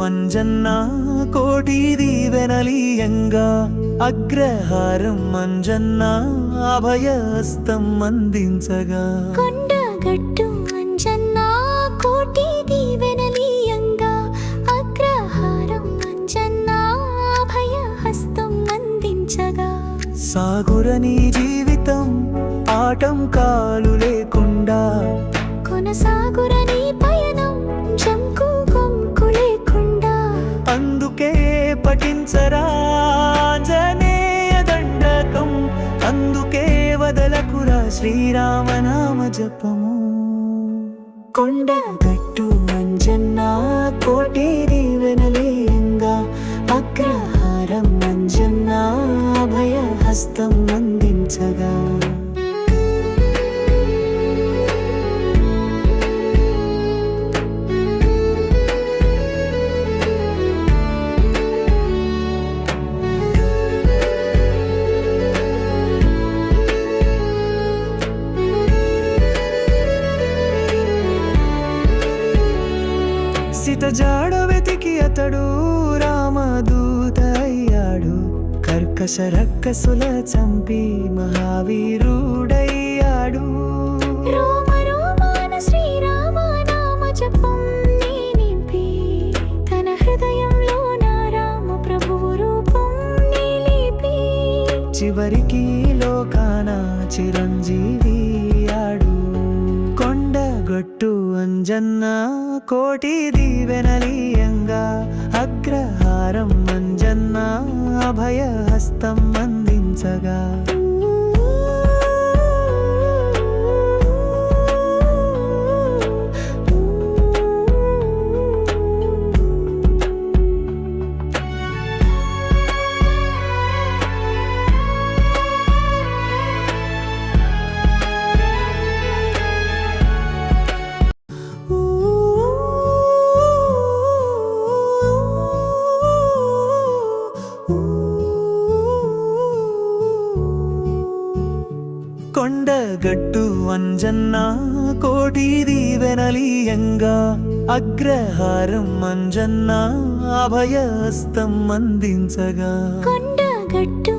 అంజన్న కోటి దీవెనలీయంగా అగ్రహారం అంజన్న అభయస్తం అందించగా. కొండగట్టు అంజన్న కోటి దీవెనలీయంగా అగ్రహారం అంజన్న అభయ హస్తం అందించగా సాగురని జీవితం ఆటంకాలు లేకుండా శ్రీరామనామ జపము. కొండ గట్టు సితజాడ వెతికి అతడు రామదూత అయ్యాడు కర్కశ రక్కసుల చంపి మహావీరుడయ్యాడు. రోమ రోమాన శ్రీరామ మంజన్న కోటి దీవెనలీయంగా అగ్రహారం మంజన్న అభయ హస్తం అందించగా. కొండగట్టు అంజన్న కోటి దీవెనలీయంగా అగ్రహారం అంజన్న అభయస్తం అందించగా కొండగట్టు